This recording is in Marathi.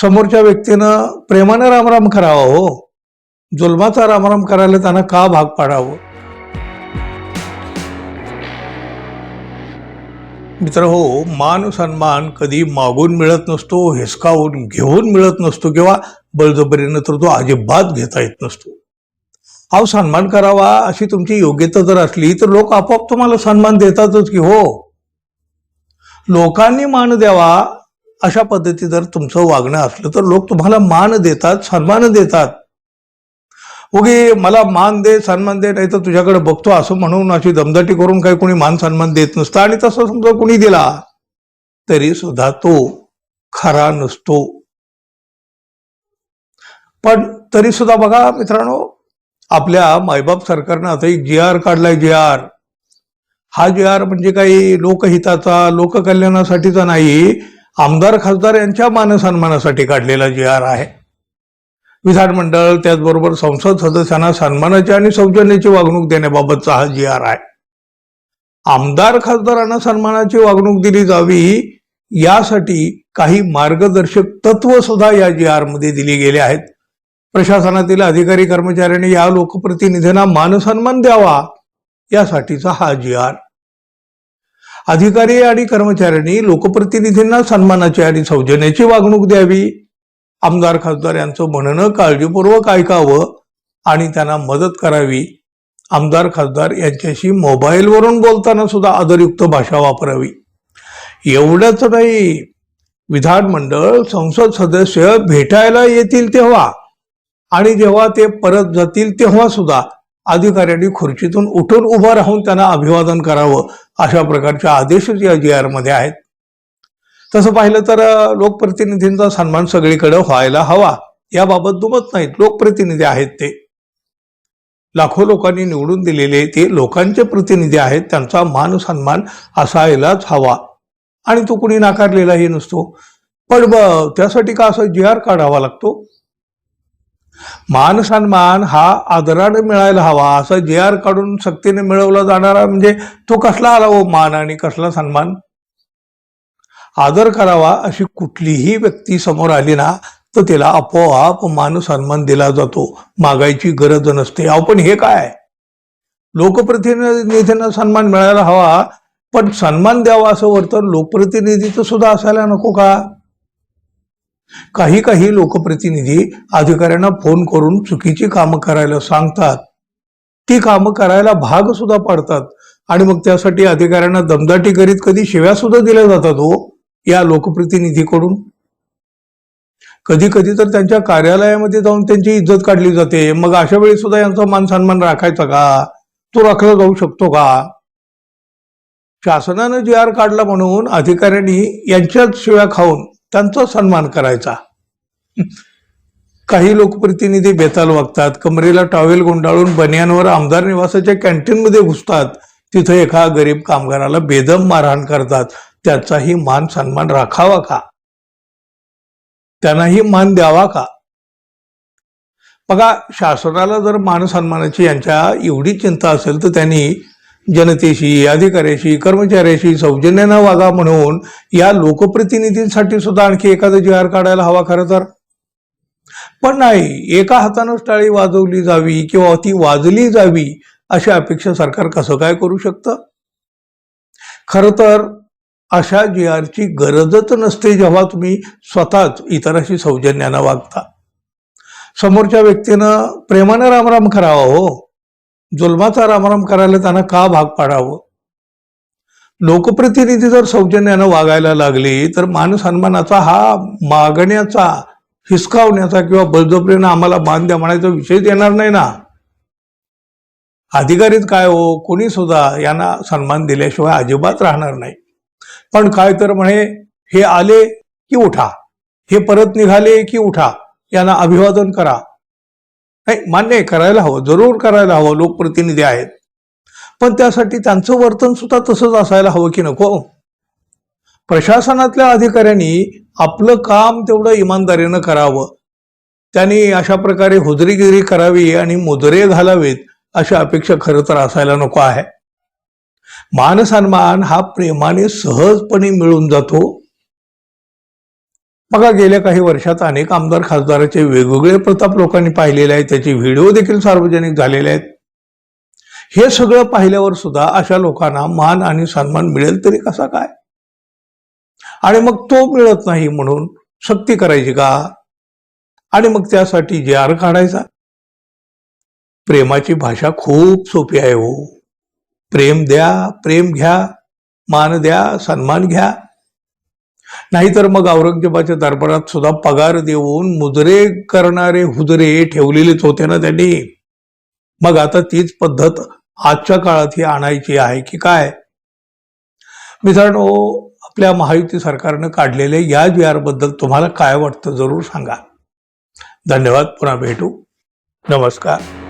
समोरच्या व्यक्तीनं प्रेमानं रामराम करावा हो. जुलमाचा रामराम करायला त्यांना का भाग पाडावं? मित्र हो मान सन्मान कधी मागून मिळत नसतो हिसकावून घेऊन मिळत नसतो किंवा बळजबरीनं तर तो अजिबात घेता येत नसतो. अहो सन्मान करावा अशी तुमची योग्यता जर असली तर लोक आपोआप तुम्हाला सन्मान देतातच की हो. लोकांनी मान द्यावा अशा पद्धती जर तुमचं वागणं असलं तर लोक तुम्हाला मान देतात सन्मान देतात. उगी मला मान दे सन्मान दे नाही तर तुझ्याकडे बघतो असं म्हणून अशी दमदाटी करून काही कोणी मान सन्मान देत नसतं आणि तसं समजा कोणी दिला तरी सुद्धा तो खरा नसतो. पण तरी सुद्धा बघा मित्रांनो आपल्या मायबाप सरकारनं आता एक जी आर काढलाय जी आर हा जी आर म्हणजे काही लोकहिताचा लोककल्याणासाठीचा नाही आमदार खासदार यांच्या मानसन्मानासाठी काढलेला जी आर आहे विधानमंडळ त्याचबरोबर संसद सदस्यांना सन्मानाची आणि सौजन्याची वागणूक देण्याबाबतचा हा जी आर आहे. आमदार खासदारांना सन्मानाची वागणूक दिली जावी यासाठी काही मार्गदर्शक तत्व सुद्धा या जी आरमध्ये दिली गेले आहेत. प्रशासनातील अधिकारी कर्मचाऱ्यांनी या लोकप्रतिनिधींना मानसन्मान द्यावा यासाठीचा हा जी आर अधिकारी आणि कर्मचाऱ्यांनी लोकप्रतिनिधींना सन्मानाची आणि सौजन्याची वागणूक द्यावी. आमदार खासदार यांचं म्हणणं काळजीपूर्वक ऐकावं आणि त्यांना मदत करावी. आमदार खासदार यांच्याशी मोबाईलवरून बोलताना सुद्धा आदरयुक्त भाषा वापरावी. एवढंच नाही. विधानमंडळ संसद सदस्य भेटायला येतील तेव्हा आणि जेव्हा ते परत जातील तेव्हा सुद्धा अधिकाऱ्यांनी खुर्चीतून उठून उभं राहून त्यांना अभिवादन करावं. अशा प्रकारचे आदेशच या जी आरमध्ये आहेत. तसं पाहिलं तर लोकप्रतिनिधींचा सन्मान सगळीकडे व्हायला हवा. याबाबत दुमत नाहीत. लोकप्रतिनिधी आहेत ते. लाखो लोकांनी निवडून दिलेले ते लोकांचे प्रतिनिधी आहेत. त्यांचा मान सन्मान असायलाच हवा. आणि तो कुणी नाकारलेलाही नसतो. पण ब- त्यासाठी का असं जी आर काढावा लागतो? मान सन्मान हा आदराने मिळायला हवा असं जे आर काढून सक्तीने मिळवला जाणारा म्हणजे तो कसला आला हो मान आणि कसला सन्मान? आदर करावा अशी कुठलीही व्यक्ती समोर आली ना तर तिला आपोआप मान सन्मान दिला जातो. मागायची गरज नसते. अहो पण हे काय? लोकप्रतिनिधींना सन्मान मिळायला हवा पण सन्मान द्यावा असं वर्तन लोकप्रतिनिधीचं सुद्धा असायला नको का? काही काही लोकप्रतिनिधी अधिकाऱ्यांना फोन करून चुकीची कामं करायला सांगतात. ती कामं करायला भाग सुद्धा पाडतात. आणि मग त्यासाठी अधिकाऱ्यांना दमदाटी करीत कधी शिव्या सुद्धा दिल्या जातात हो या लोकप्रतिनिधीकडून. कधी कधी तर त्यांच्या कार्यालयामध्ये जाऊन त्यांची इज्जत काढली जाते. मग अशा वेळी सुद्धा यांचा मान सन्मान राखायचा का? तो राखला जाऊ शकतो का? शासनानं जी आर काढला म्हणून अधिकाऱ्यांनी यांच्याच शिव्या खाऊन त्यांचा सन्मान करायचा. काही लोकप्रतिनिधी बेताल वागतात. कमरेला टॉवेल गुंडाळून बनियांवर आमदार निवासाच्या कॅन्टीनमध्ये घुसतात. तिथं एका गरीब कामगाराला बेदम मारहाण करतात. त्याचाही मान सन्मान राखावा का? त्यांनाही मान द्यावा का? बघा शासनाला जर मान सन्मानाची यांच्या एवढी चिंता असेल तर त्यांनी जनतेशी अधिकाऱ्याशी कर्मचाऱ्याशी सौजन्यानं वागा म्हणून या लोकप्रतिनिधींसाठी सुद्धा आणखी एखादा जी आर काढायला हवा खरं तर. पण नाही एका हातानं टाळी वाजवली जावी किंवा ती वाजली जावी अशी अपेक्षा सरकार कसं काय करू शकतं? खरं तर अशा जी आरची गरजच नसते जेव्हा तुम्ही स्वतःच इतराशी सौजन्यानं वागता. समोरच्या व्यक्तीनं प्रेमानं रामराम करावा हो. जुलमाचा रामराम करायला त्यांना का भाग पाडावं? लोकप्रतिनिधी जर सौजन्यानं वागायला लागली तर मान सन्मानाचा हा मागण्याचा हिसकावण्याचा किंवा बळजबरीनं आम्हाला मान द्या म्हणायचा विषयच येणार नाही ना. अधिकारीत काय हो कोणी सुद्धा यांना सन्मान दिल्याशिवाय अजिबात राहणार नाही. पण काय तर म्हणे हे आले की उठा हे परत निघाले की उठा यांना अभिवादन करा. नाही मान्य करायला हवं जरूर करायला हवं लोकप्रतिनिधी आहेत. पण त्यासाठी त्यांचं वर्तन सुद्धा तसंच असायला हवं की नको? प्रशासनातल्या अधिकाऱ्यांनी आपलं काम तेवढं इमानदारीनं करावं. त्यांनी अशा प्रकारे हुजरीगिरी करावी आणि मुजरे घालावेत अशी अपेक्षा खरं तर असायला नको आहे. मानसन्मान हा प्रेमाने सहजपणे मिळून जातो. बघा गेल्या काही वर्षात अनेक आमदार खासदाराचे वेगवेगळे प्रताप लोकांनी पाहिलेले आहेत त्याचे व्हिडिओ देखील सार्वजनिक झालेले आहेत. हे सगळं पाहिल्यावर सुद्धा अशा लोकांना मान आणि सन्मान मिळेल तरी कसा काय? आणि मग तो मिळत नाही म्हणून सक्ती करायची का? आणि मग त्यासाठी जे आर काढायचा? प्रेमाची भाषा खूप सोपी आहे हो. प्रेम द्या प्रेम घ्या मान द्या सन्मान घ्या. नाहीतर मग औरंगजेबाच्या दरबारात सुद्धा पगार देऊन मुजरे करणारे हुजरे ठेवलेलेच होते ना त्यांनी. मग आता तीच पद्धत आजच्या काळात ही आणायची आहे की काय? मित्रांनो आपल्या महायुती सरकारनं काढलेल्या या विहारबद्दल तुम्हाला काय वाटतं जरूर सांगा. धन्यवाद. पुन्हा भेटू. नमस्कार.